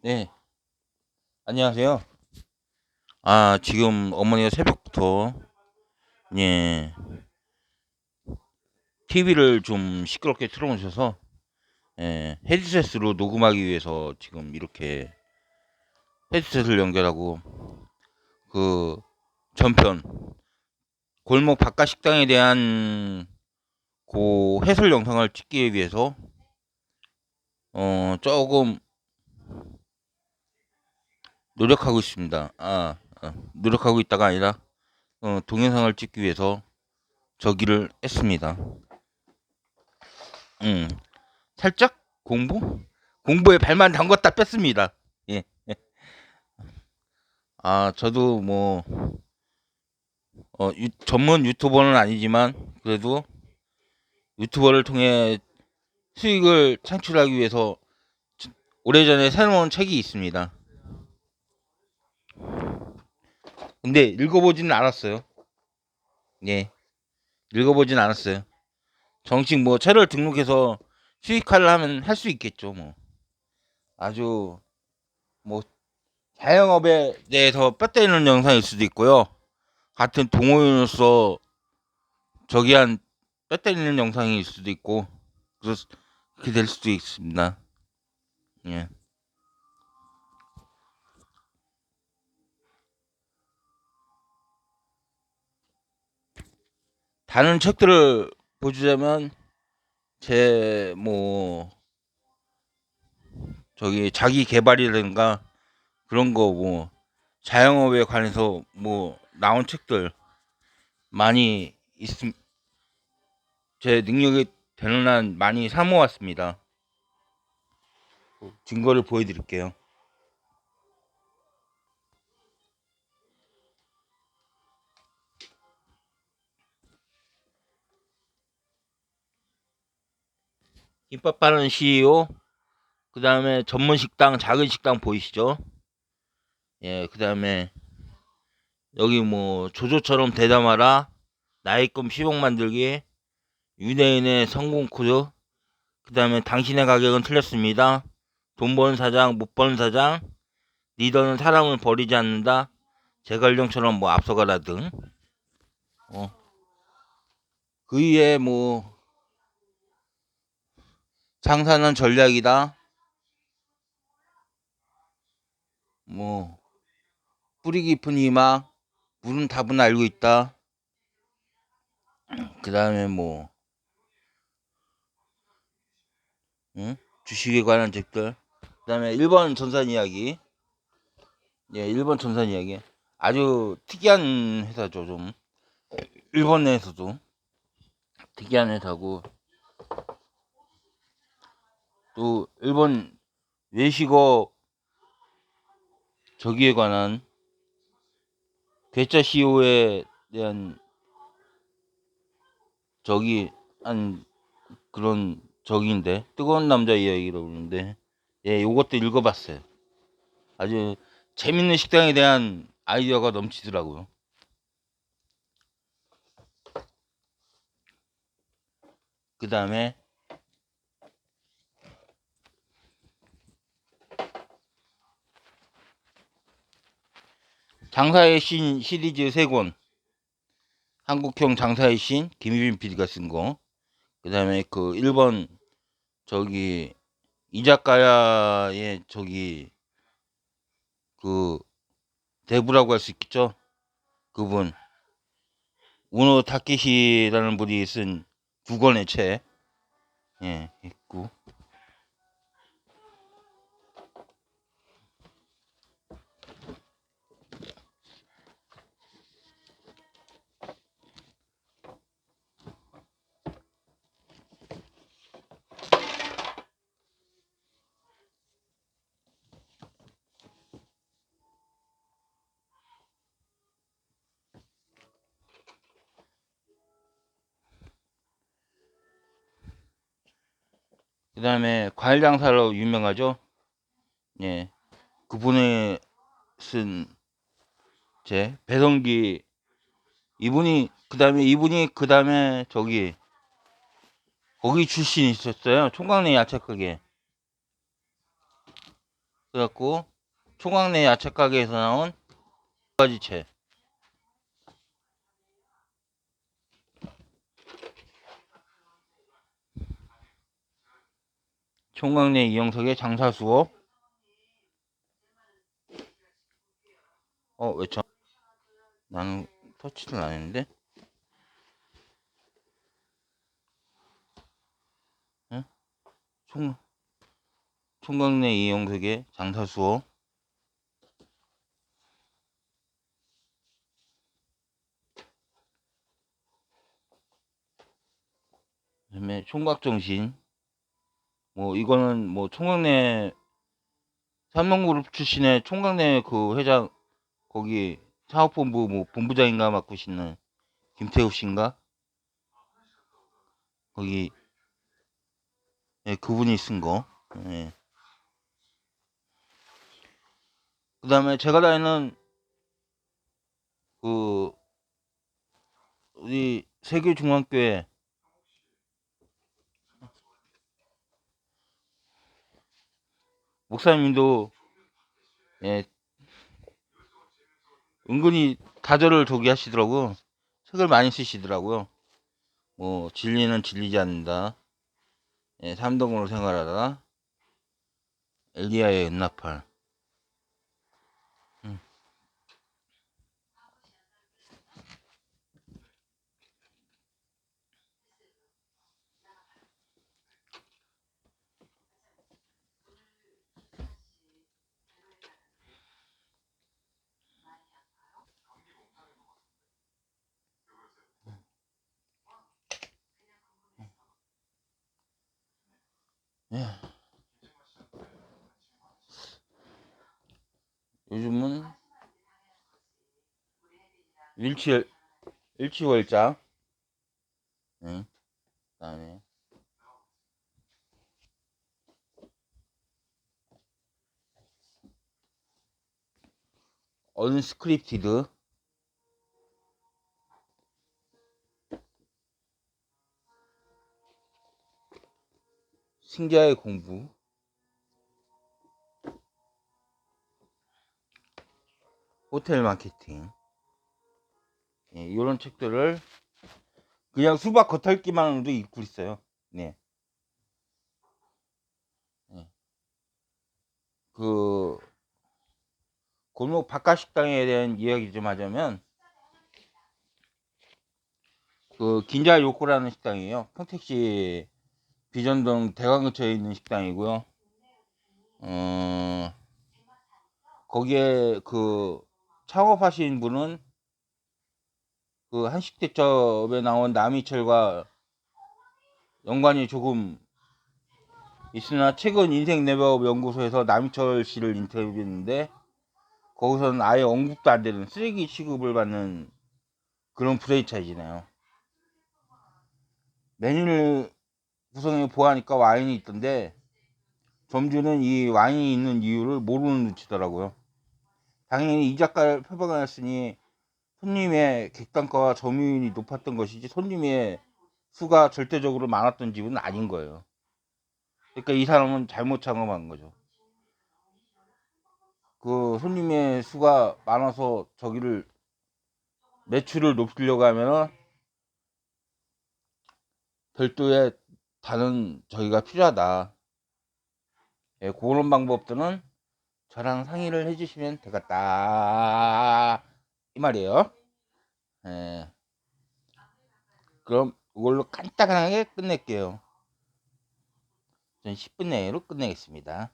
네. 안녕하세요. 아, 지금 어머니가 새벽부터, 예, TV를 좀 시끄럽게 틀어놓으셔서, 예, 헤드셋으로 녹음하기 위해서 지금 이렇게 헤드셋을 연결하고, 그, 전편, 골목 바깥 식당에 대한 그 해설 영상을 찍기 위해서, 어, 조금 노력하고 있습니다. 아, 아, 노력하고 있다가 아니라 어, 동영상을 찍기 위해서 저기를 했습니다. 음, 살짝 공부? 공부에 발만 담궜다 뺐습니다. 예. 아, 저도 뭐 어, 유- 전문 유튜버는 아니지만 그래도 유튜버를 통해 수익을 창출하기 위해서 오래전에 새로운 책이 있습니다. 근데 읽어보지는 않았어요. 예. 읽어보진 않았어요. 정식 뭐 채널 등록해서 수익화를 하면 할 수 있겠죠, 뭐. 아주 뭐 자영업에 대해서 뼈 때리는 영상일 수도 있고요. 같은 동호인으로서 저기 한 뼈 때리는 영상일 수도 있고 그렇게 될 수도 있습니다. 예. 다른 책들을 보자면 제 뭐 저기 자기 개발이라든가 그런 거 뭐 자영업에 관해서 뭐 나온 책들 많이 있음 제 능력이 되는 한 많이 사 모았습니다. 증거를 보여드릴게요. 김밥 빠른 CEO 그 다음에 전문 식당 작은 식당 보이시죠? 예, 그 다음에 여기 뭐 조조처럼 대담하라 나이꿈 10억 만들기 유대인의 성공 코드 그 다음에 당신의 가격은 틀렸습니다 돈 버는 사장 못 버는 사장 리더는 사람을 버리지 않는다 제갈령처럼 뭐 앞서가라 등 어. 그 위에 뭐 장사는 전략이다. 뭐 뿌리 깊은 희망 물은 답은 알고 있다. 그 다음에 뭐 응? 주식에 관한 책들. 그 다음에 1번 전산 이야기. 예 1번 전산 이야기. 아주 특이한 회사죠 좀. 일본 내에서도. 특이한 회사고 또 일본 외식어 저기에 관한 괴짜 CEO에 대한 저기 한 그런 적인데 뜨거운 남자 이야기라고 그러는데 예 요것도 읽어봤어요. 아주 재밌는 식당에 대한 아이디어가 넘치더라고요. 그 다음에 장사의 신 시리즈 세 권. 한국형 장사의 신 김유빈 PD가 쓴 거. 그 다음에 그 1번 저기 이자카야의 저기 그 대부라고 할 수 있겠죠? 그분. 우노 타케시라는 분이 쓴 두 권의 책. 예, 그 다음에 과일 장사로 유명하죠. 예. 그분의 쓴제 배성기 이분이 그 다음에 이분이 그 다음에 저기 거기 출신 있었어요. 총각내 야채 가게. 그래갖고 총각내 야채 가게에서 나온 두 가지 채. 총각내 이영석의 장사 수업. 어, 왜 저, 나는 터치를 안 했는데? 응? 총, 총각내 이영석의 장사 수업. 그다음에 총각정신. 뭐 이거는 뭐 총각내 삼성그룹 출신의 총각내 그 회장 거기 사업본부 뭐 본부장인가 맡고 있는 김태우 씨인가 거기 예, 그분이 쓴 거. 예. 그 다음에 제가 다니는 그 우리 세계중앙교회 목사님도 예 은근히 다절을 저기 하시더라고. 책을 많이 쓰시더라고요. 뭐 진리는 진리지 않는다. 예, 삼동으로 생활하다. 엘리야의 은나팔 예. 요즘은 일치 일치월장 응. 그다음에 언스크립티드 승자의 공부 호텔 마케팅 예, 이런 책들을 그냥 수박 겉핥기만으로도 읽고 있어요. 네. 네. 그 골목 바깥 식당에 대한 이야기 좀 하자면 그 긴자 요코라는 식당이에요. 평택시 비전동 대관 근처에 있는 식당이고요. 어 거기에 그 창업하신 분은 그 한식 대첩에 나온 남이철과 연관이 조금 있으나 최근 인생 네버업 연구소에서 남이철 씨를 인터뷰했는데 거기서는 아예 언급도 안 되는 쓰레기 취급을 받는 그런 프레이차이즈네요. 메뉴를 구성해 보아하니까 와인이 있던데 점주는 이 와인이 있는 이유를 모르는 눈치더라고요. 당연히 이 작가를 표방하였으니 손님의 객단가와 점유율이 높았던 것이지 손님의 수가 절대적으로 많았던 집은 아닌 거예요. 그러니까 이 사람은 잘못 창업한 거죠. 그 손님의 수가 많아서 저기를 매출을 높이려고 하면은 별도의 다른 저기가 필요하다. 예, 그런 방법들은 저랑 상의를 해주시면 되겠다. 이 말이에요. 예. 그럼 이걸로 간단하게 끝낼게요. 전 10분 내로 끝내겠습니다.